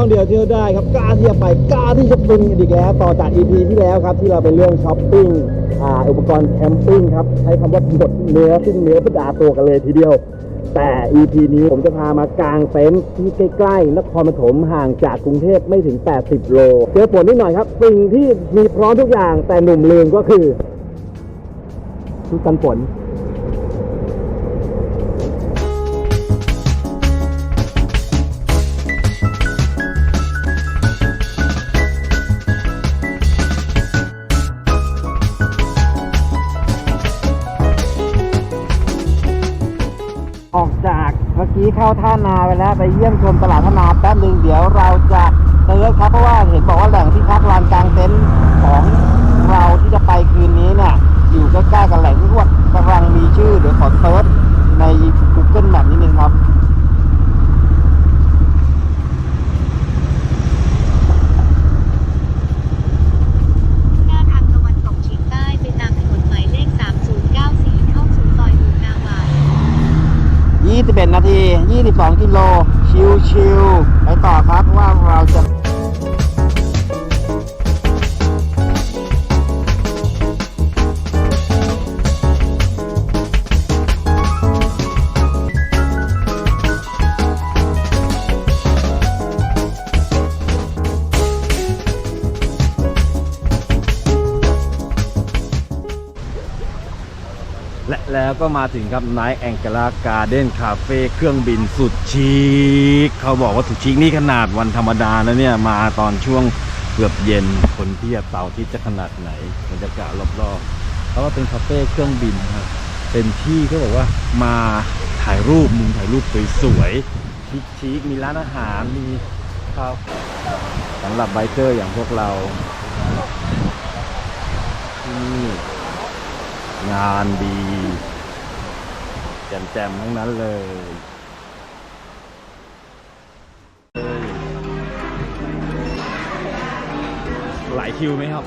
ต้องเดียวเที่ยวได้ครับกล้าที่จะไปกล้าที่จะปินกันอีกแล้ว ต่อจาก EP ที่แล้วครับ ที่เราเป็นเรื่องช้อปปิ้งอ่าอุปกรณ์แคมปิ้งครับใช้คำว่าหมดเนื้อสิ้นเนื้อประดาตัวกันเลยทีเดียว แต่ EP นี้ผมจะพามากางเต็นท์ที่ใกล้ๆนครปฐมห่างจากกรุงเทพไม่ถึง 80 โลเจอฝนนิดหน่อยครับสิ่งที่มีพร้อมทุกอย่างแต่หนุ่มลืมก็คือชุดกันฝน เข้าท่านาไปแล้วไปเยี่ยมชมตลาดท่านาแป๊บหนึ่งเดี๋ยวเราจะเติร์ดครับเพราะว่าเห็นบอกว่าแหล่งที่พักลานกลางเต็นท์ของเราที่จะไปคืนนี้เนี่ยอยู่ใกล้ๆกับแหล่งที่ว่ากำลังมีชื่อเดี๋ยวขอเติร์ดใน Google Map นิดนึงครับ หน้าทางตะวันตกเฉียงใต้ไปตามถนนหมายเลข 3094 เข้าสู่ซอยหมู่นาหวาย 21นาที 22 กิโล ชิวๆไปต่อครับว่าเราจะ แล้วก็มาถึงครับ Night a n g e l a Garden Cafe เครื่องบินสุดชิคเขาบอกว่าสุดชิคนี่ขนาดวันธรรมดานะเนี่ย มาตอนช่วงเกือบเย็นคนเทียบเสาร์อาที่จะขนาดไหนบรรยากาศรอบๆเพราะว่าเป็นคาเฟ่เครื่องบินครับเป็นที่เขาบอกว่ามาถ่ายรูปมุมถ่ายรูปสวยๆชิคๆมีร้านอาหารมีข้าวสำหรับไบเกอร์อย่างพวกเราที่นี่งานดี แจ่มๆทั้งนั้นเลยหลายคิวไหมครับ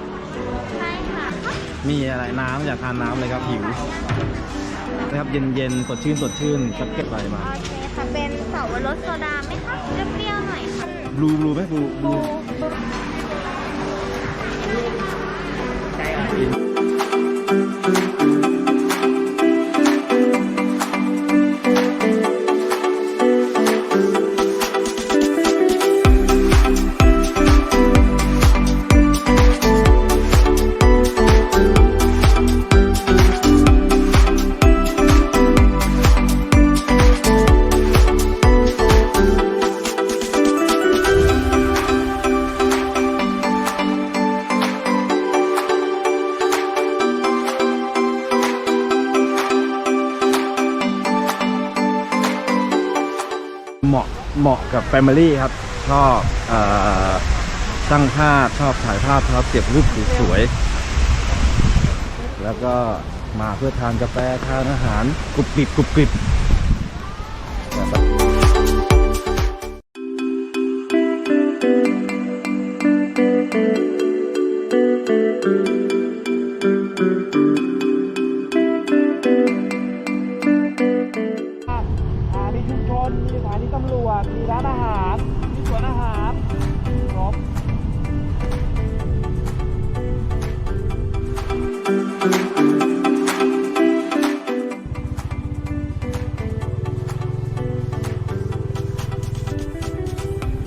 ใช่ค่ะมีอะไรน้ำอยากทานน้ำเลยครับหิวนะครับเย็นๆสดชื่นสดชื่นจะเก็บอะไรมาโอเคค่ะ เป็นเสาวรสโซดาไหมคะเปรี้ยวๆหน่อยค่ะบลูบลูไหมบลูบลู กับแฟมิลี่ครับ ชอบเอ่อช่างภาพชอบถ่ายภาพชอบเก็บรูปสวยๆแล้วก็มาเพื่อทานกาแฟทานอาหารกรุบกริบกรุบกริบ มีตำรวจ มีร้านอาหาร มีสวนอาหารครบ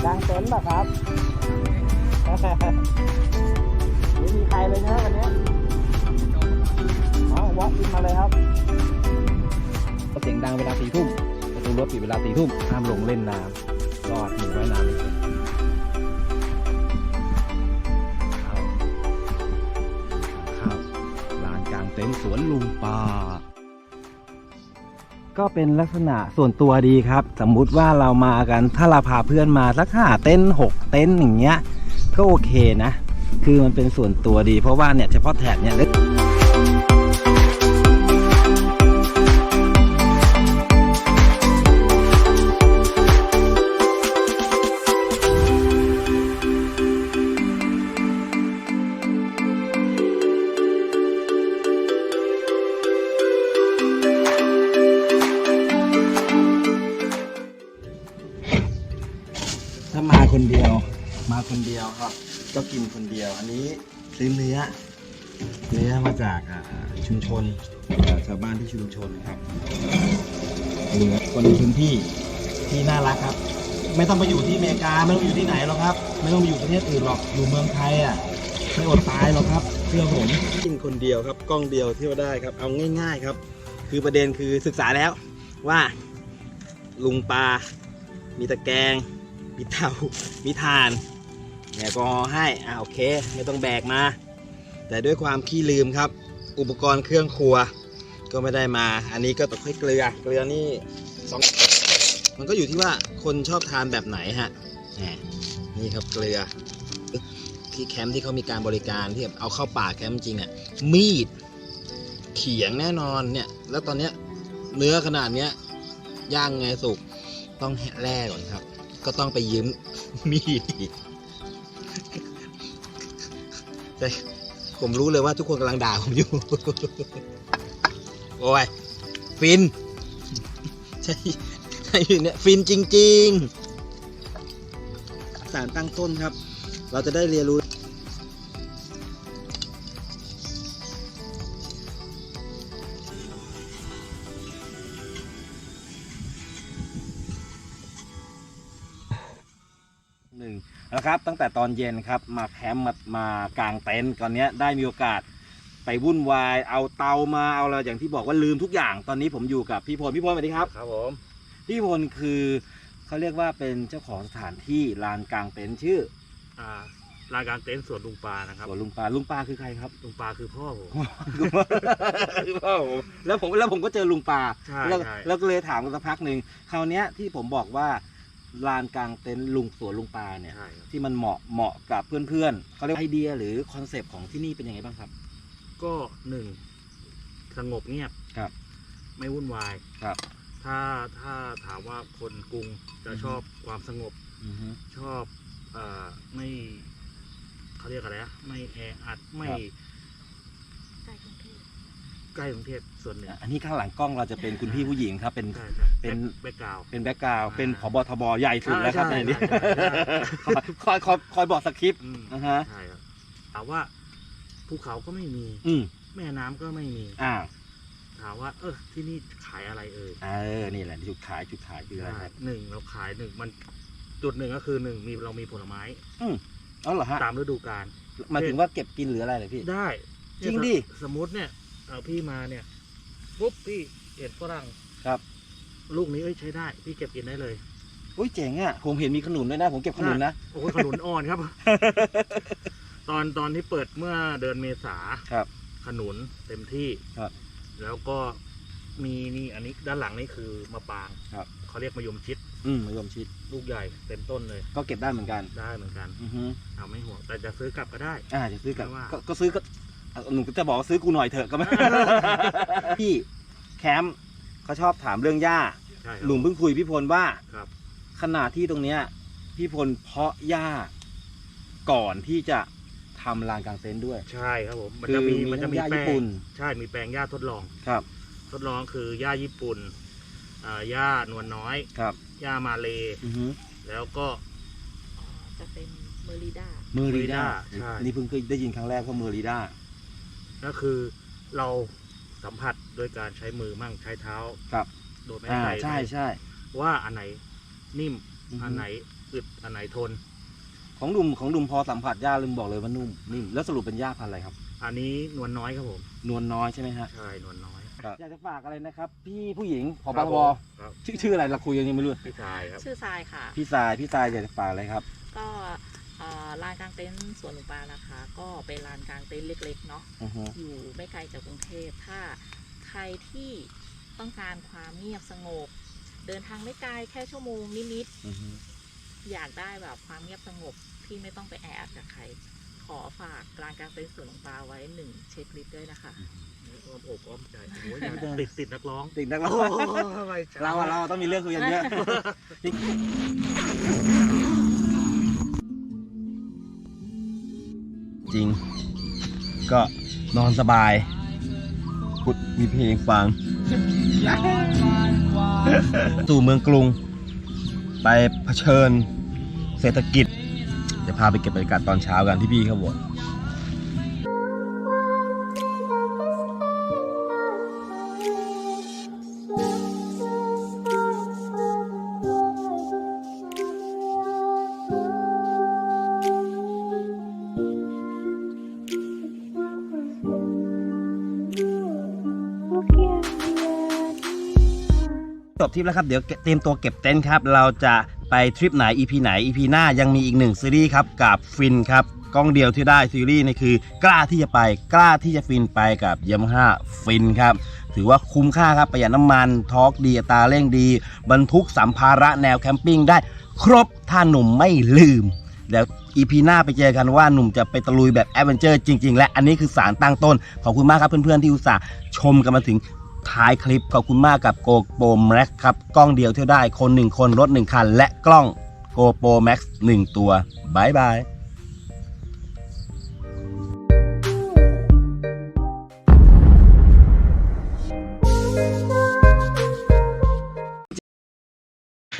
กางเต็นท์ป่ะครับ ไม่มีใครเลยนะวันนี้อ๋อวอล์กอินมาเลยครับเสียงดังเวลาสี่ทุ่ม รั้วปิดเวลาสี่ทุ่มห้ามลงเล่นน้ำรอดหนูว่ายน้ำไม่เป็นเข้าเข้าลานกลางเต็นท์สวนลุงป่าก็เป็นลักษณะส่วนตัวดีครับ สมมุติว่าเรามากันถ้าเราพาเพื่อนมาสักห้าเต็นหกเต็นอย่างเงี้ยก็โอเคนะ คือมันเป็นส่วนตัวดี เพราะว่าเนี่ยเฉพาะแถบเนี่ยถ้าม คนเดียว มาคนเดียวครับ ก็กินคนเดียว อันนี้ซื้อเนื้อ เนื้อมาจากชุมชนชาวบ้านที่ชุมชนครับเนื้อคนในพื้นที่ที่น่ารักครับ ไม่ต้องไปอยู่ที่อเมริกาไม่ต้องอยู่ที่ไหนหรอกครับ ไม่ต้องไปอยู่ประเทศอื่นหรอกอยู่เมืองไทยอะไม่อดตายหรอกครับเชื่อผมกินคนเดียวครับกล้องเดียวเที่ยวได้ครับ เอาง่าย ๆครับ คือประเด็นคือศึกษาแล้วว่าลุงปลามีตะแกรง มีเตามีถ่านแอลกอฮอล์ให้อ่าโอเค ไม่ต้องแบกมา แต่ด้วยความขี้ลืมครับ อุปกรณ์เครื่องครัว ก็ไม่ได้มา อันนี้ก็ต้องค่อยเกลือ เกลือนี่สองมันก็อยู่ที่ว่าคนชอบทานแบบไหนฮะนี่ครับเกลือ ที่แคมป์ที่เขามีการบริการที่แบบเอาเข้าป่าแคมป์จริงเนี่ยมีดเขียงแน่นอนเนี่ยแล้วตอนเนี้ยเนื้อขนาดเนี้ยย่างไงสุกต้องแร่ก่อนครับ ก็ต้องไปยืมมีดอีกแต่ผมรู้เลยว่าทุกคนกำลังด่าผมอยู่ โอ้ย ฟิน ใช่ใช่เนี่ยฟินจริง ๆ สารตั้งต้นครับ เราจะได้เรียนรู้ นึ่งแล้วครับตั้งแต่ตอนเย็นครับมาแคมป์มามากางเต็นท์ตอนเนี้ยได้มีโอกาสไปวุ่นวายเอาเตามาเอาอะไรอย่างที่บอกว่าลืมทุกอย่าง ตอนนี้ผมอยู่กับพี่พลพี่พลสวัสดีครับครับผมพี่พลคือเขาเรียกว่าเป็นเจ้าของสถานที่ลานกลางเต็นท์ชื่ออ่ารายการเต็นท์สวนลุงปลานะครับสวนลุงปลาลุงปลาคือใครครับลุงปลาคือพ่อผมคือพ่อผมแล้วผมแล้วผมก็เจอลุงปลาใช่แล้วใช่แล้วก็เลยถามกันสักพักหนึ่งคราวเนี้ยที่ผมบอกว่า ลานกลางเต็นท์ลุงสวนลุงปลาเนี่ย ใช่ครับที่มันเหมาะเหมาะกับเพื่อนๆเขาเรียกไอเดียหรือคอนเซปต์ของที่นี่เป็นยังไงบ้างครับ ก็หนึ่งสงบเงียบครับไม่วุ่นวายครับ ถ้าถ้าถามว่าคนกรุงจะอือฮึชอบความสงบ อือฮึ ชอบเอ่อไม่เขาเรียกอะไรอะไม่แออัดไม่ครับใกล้กรุง เทพส่วนหนึ่งอันนี้ข้างหลังกล้องเราจะเป็นคุณพี่ผู้หญิงครับ เป็น ใช่ใช่เป็น แบ็กกราวด์ เป็นแบ็กกราวด์อ่าเป็นผบทบใหญ่สุดแล้วครับใช่ในนี้ใช่ใช่คอยคอยคอยบอกสคริปต์อืม นะฮะ ใช่ครับถามว่าภูเขาก็ไม่มี อืมแม่น้ำก็ไม่มี อ่าถามว่า เออที่นี่ขายอะไรเอ่ยเออนี่แหละจุดขายจุดขายคืออะไรครับหนึ่งเราขายหนึ่งมันจุดหนึ่งก็คือหนึ่งมีเรามีผลไม้อ๋อเหรอฮะตามฤดูกาลหมายถึงว่าเก็บกินหรืออะไรเลยพี่ ได้จริงดิเนี่ยสมมติเนี่ย เอาพี่มาเนี่ยปุ๊บพี่เห็นฝรั่งครับ ลูกนี้เอ้ยใช้ได้ พี่เก็บกินได้เลยอุ้ยเจ๋งอะ ผมเห็นมีขนุนด้วยนะ ผมเก็บขนุนนะ โอ้ยขนุนอ่อนครับ ตอนตอนที่เปิดเมื่อเดือนเมษาครับ ขนุนเต็มที่ครับ แล้วก็มีนี่อันนี้ด้านหลังนี่คือมะปรางครับ เขาเรียกมะยมชิด อืมมะยมชิด ลูกใหญ่เต็มต้นเลย ก็เก็บได้เหมือนกัน ได้เหมือนกัน อือฮึเอาไม่ห่วงแต่จะซื้อกลับก็ได้ อ่าจะซื้อกลับไม่ว่าก็ก็ซื้อก็อะ หนูก็จะบอกว่าซื้อกูหน่อยเถอะก็ไม่ พี่แคมป์เขาชอบถามเรื่องหญ้า ใช่ครับ หลุงเพิ่งคุยพี่พลว่าครับ ขนาดที่ตรงเนี้ย พี่พลเพาะหญ้าก่อนที่จะทำลานกลางเต็นท์ด้วยใช่ครับผมมันคือจะมีมีมันจะทั้งมีหญ้าแปลญี่งปุ่นใช่มีแปลงหญ้าทดลอง ครับทดลองคือหญ้าญี่ปุ่นอ่าหญ้านวลน้อยครับหญ้ามาเลอือฮึแล้วก็อ่าจะเป็นเมอริด้า เมอริด้าใช่ นี่เพิ่งเคยได้ยินครั้งแรกว่าเมอริด้า ก็คือเราสัมผัสโดยการใช้มือมั่งใช้เท้าครับ โดยไม่อ่าใส่ใช่ใช่ ว่าอันไหนนิ่มอือฮึ อันไหนอึดอันไหนทน ของดุมของดุมพอสัมผัสหญ้าลืมบอกเลยว่านุ่มนิ่มแล้วสรุปเป็นหญ้าพันธุ์อะไรครับ อันนี้นวลน้อยครับผมนวลน้อยใช่ไหมฮะใช่นวลน้อยอยากจะฝากอะไรนะครับ พี่ผู้หญิงพบครับทผบมครับชื่อชื่ออะไรเราคุยกันยังไม่รู้ พี่ชายครับ ชื่อทรายค่ะ พี่ทรายพี่ทรายอยากจะฝากอะไรครับก็อ่า ลานกลางเต็นท์สวนหลวงปลานะคะ ก็เป็นลานกลางเต็นท์เล็กๆเนาะอือฮึอยู่ไม่ไกลจากกรุงเทพถ้าใครที่ต้องการความเงียบสงบ เดินทางไม่ไกลแค่ชั่วโมงนิดอือฮึๆอยากได้แบบความเงียบสงบที่ไม่ต้องไปแออัดกับใคร ขอฝากลานกลางเต็นท์สวนหลวงปลาไว้หนึ่งเช็คลิสต์ด้วยนะคะ อ้อมอกอ้อมใจโอ้ยติดติดนักร้อง ติดนักร้องเราอะเราต้องมีเรื่องคุยกันเยอะ ริง ก็นอนสบายพุดมีเพลงฟัง สู่เมืองกรุง ไปเผชิญเศรษฐกิจ จะพาไปเก็บบรรยากาศตอนเช้ากันที่พี่เขาบอก จบทริปแล้วครับเดี๋ยวเตรียมตัวเก็บเต็นท์ครับ เราจะไปทริปไหน EP ไหน EP หน้ายังมีอีกหนึ่งซีรีส์ครับกับฟินครับกล้องเดียวที่ได้ซีรีส์นี่คือกล้าที่จะไปกล้าที่จะฟินไปกับย a มฮ่าฟินครับถือว่าคุ้มค่าครับประหยัดน้ำมันทอร์กดีตาเร่งดี บรรทุกสัมภาระแนวแคมปิ้งได้ครบถ้าหนุ่มไม่ลืมเดี๋ยวอีพีหน้าไปเจอกันว่าหนุ่มจะไปตะลุยแบบแอดเวนเจอร์จริง ๆ และอันนี้คือสารตั้งต้น ขอบคุณมากครับเพื่อนๆที่อุตส่าห์ชมกันมาถึง ท้ายคลิปขอบคุณมากกับโกโปรแม็กครับ กล้องเดียวเที่ยวได้คนหนึ่งคนรถหนึ่งคัน และกล้องโกโปรแม็กหนึ่งตัวบายบาย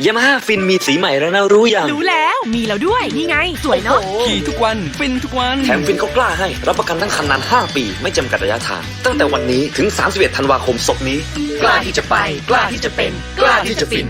ยามาฮ่าฟินมีสีใหม่แล้วนะรู้ยังรู้แล้วมีแล้วด้วยนี่ไง สวยเนาะขี่ทุกวัน ฟินทุกวัน แถมฟินเขากล้าให้ รับประกันทั้งคันนาน 5 ปี ไม่จำกัดระยะทาง ตั้งแต่วันนี้ถึง 31 ธันวาคมศกนี้ กล้าที่จะไป กล้าที่จะเป็น กล้าที่จะฟิน